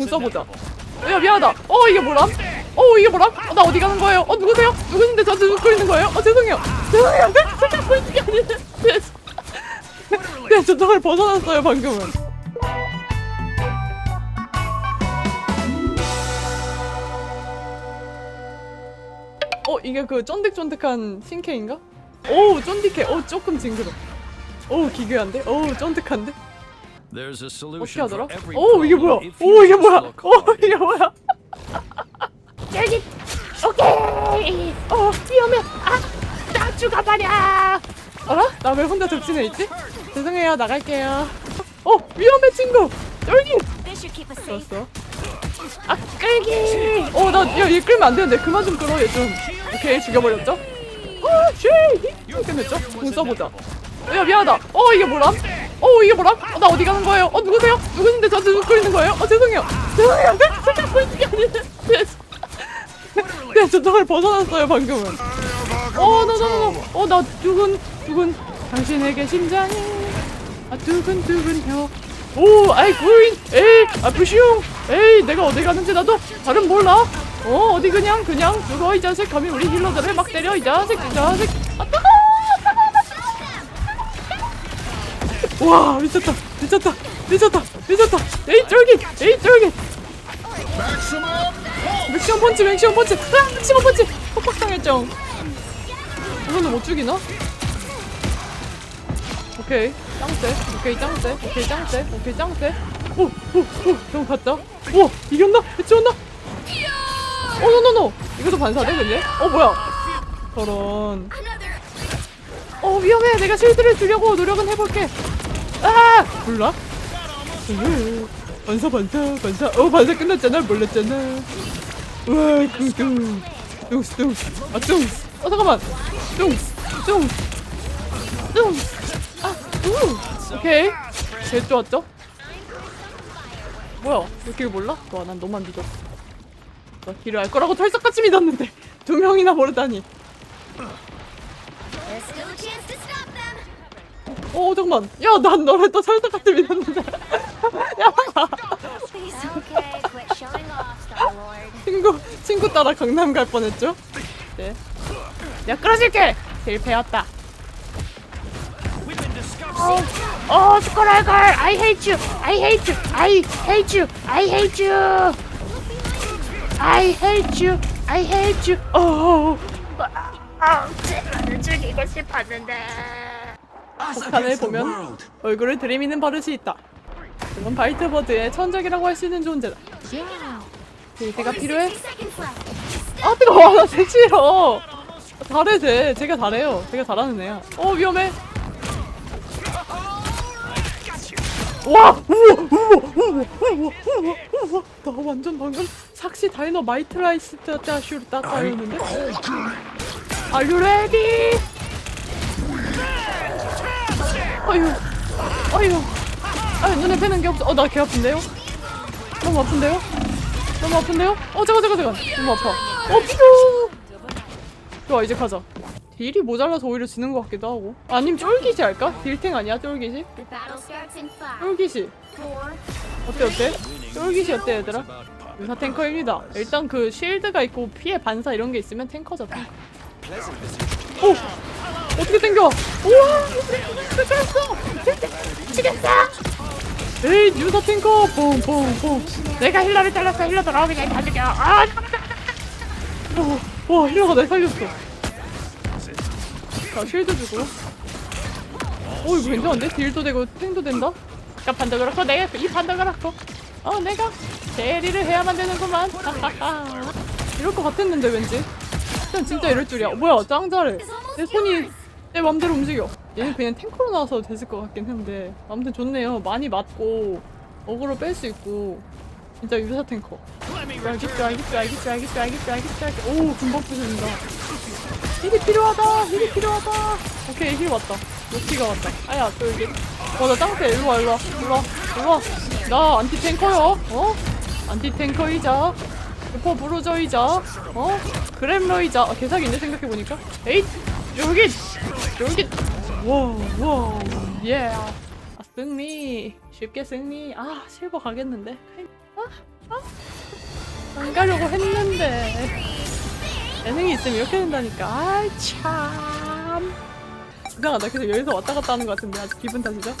공 써보자. 야 미안하다. 어 이게 뭐람? 어 이게 뭐람? 어, 나 어디 가는 거예요? 어 누구세요? 누구신데 저한테 듣고 있는 거예요? 어 죄송해요. 죄송해요. 네, 제가 듣고 있는 게 아닌데. 네, 네, 저 정말 벗어났어요 방금은. 어 이게 그 쫀득쫀득한 신케인가? 오 쫀득해. 오 조금 징그러. 오 기괴한데? 오 쫀득한데? There's a 어떻게 solution 하더라? 오 이게 뭐야? problem if you 오 이게 뭐야? 오. 이게 뭐야? 여기 오케이. 어 위험해. 아나 죽어버려. 어라? 나 왜 혼자 접진해 있지? 죄송해요 나갈게요. 어 위험해 친구. 쫄기. This should keep us safe. 좋았어. 아 끌기. 어나야얘 끌면 안 되는데 그만 좀 끌어 얘 좀. 오케이 죽여버렸죠? 어 쉐이. 끝냈죠? 공 써보자. 야 미안하다. 어 이게 뭐람? 어 이게 뭐람? 어, 나 어디 가는 거예요? 어 누구세요? 누구신데 저한테 있는 거예요? 어 죄송해요. 죄송해요. 네, 제가 듣고 있는 게 아닌데. 네, 네, 저 정말 벗어났어요 방금은. 어, 나나나, 어, 나 두근 두근 당신에게 심장이 아 두근 두근요. 오, 아이 구인, 에이, 아프시용, 에이, 내가 어디 가는지 나도 잘은 몰라. 어, 어디 그냥 그냥 죽어 이 자식. 감히 우리 힐러들을 막 때려 이 자식, 이 자식. 아뜨 와 미쳤다 미쳤다 미쳤다 미쳤다. 에이 쫄깃 에이 쫄깃. 맥시멈 펀치 맥시멈 펀치. 아 맥시멈 펀치. 퍽퍽당했죠. 이거는 못 죽이나? 오케이 짱세. 오케이 짱세. 오케이 짱세. 오케이 짱세. 오오오 형 갔다. 우와 이겼나? 해치웠나? 어 노노노 이것도 반사돼 근데? 어 뭐야? 저런. 어 위험해. 내가 실드를 주려고 노력은 해볼게 아! 몰라? 으, 반사 반사 반사. 어 반사 끝났잖아. 몰랐잖아. 우와 뚱뚱. 뚱스 뚱스 아 뚱스 어 잠깐만. 뚱스 뚱스 뚱스 아우 오케이. 제일 좋았죠? 뭐야? 왜 길을 몰라? 와난 너만 믿었어. 나 길을 알 거라고 털썩같이 믿었는데. 두 명이나 모르다니. There's a chance to stop 어 잠깐만 야난 너를 또 믿었는데 showing off, Star Lord. 친구 친구 따라 강남 갈 뻔했죠? 네. 야 끌어줄게. 배웠다. 어, 어 스코랄걸. I hate you. I hate you. I hate you. I hate you. I hate you. I hate you. 어. 죽이고 싶었는데. 폭탄을 보면 얼굴을 들이미는 버릇이 있다. 그건 바이트버드의 천적이라고 할 수 있는 존재다. 빌드가 필요해? 아 뜨거워 나 제일 싫어 잘해 쟤 제가 잘해요. 제가 잘하는 애야. 어 위험해. 와 우와 우와 우와 우와 우와 우와. 나 완전 방금 삭시 다이너 마이트라이스 따따슈르 따따였는데? Are you ready? 어휴 어휴 아 눈에 뵈는 게 없어 어 나 개 아픈데요? 너무 아픈데요? 너무 아픈데요? 어 잠깐 잠깐 잠깐 너무 아파 어 피도 좋아 이제 가자 딜이 모자라서 오히려 지는 것 같기도 하고 아님 쫄깃이 할까? 딜탱 아니야 쫄깃이? 쫄깃이 어때 어때? 쫄깃이 어때 얘들아? 의사 탱커입니다 일단 그 쉴드가 있고 피해 반사 이런 게 있으면 탱커죠 탱커 오! 어떻게 땡겨? 우와! 땡겼어! 미치겠어! 에이 유사 탱커 뽕 뽕 뽕 내가 힐러를 잘랐어 힐러 돌아오면 다 죽여 아 잠깐만 어, 와 힐러가 날 살렸어 자 쉴드 주고 오 이거 괜찮은데? 딜도 되고 탱도 된다? 그 판도 그렇고 내가 이 판도 그렇고 어 내가 대리를 해야만 되는구만 이럴 것 같았는데 왠지 일단 진짜 이럴 줄이야. 어, 뭐야 짱 잘해 내 손이 내 맘대로 움직여. 얘는 그냥 탱커로 나와서 됐을 것 같긴 한데 아무튼 좋네요. 많이 맞고 어그로 뺄 수 있고. 진짜 유사 탱커. 알겠죠 알겠죠 알겠죠 알겠죠 알겠죠 알겠죠. 알겠죠 오 금방 부셔진다. 힐이 필요하다 힐이 필요하다. 오케이 힐 왔다. 로키가 왔다. 아야 또 여기 와 나 짱패. 일로와 일로와. 일로와. 일로와. 나 안티 탱커요. 어? 안티 탱커이자 슈퍼 브로저이자 어? 그램러이자 아, 개사기인데 생각해보니까. 에잇! 여기 여기 와와 예 아, 승리. 쉽게 승리. 아 실버 가겠는데? 아안 가려고 했는데. 재능이 있으면 이렇게 된다니까. 아이 참. 이상하다. 계속 여기서 왔다 갔다 하는 것 같은데 아직 기분 탓이죠?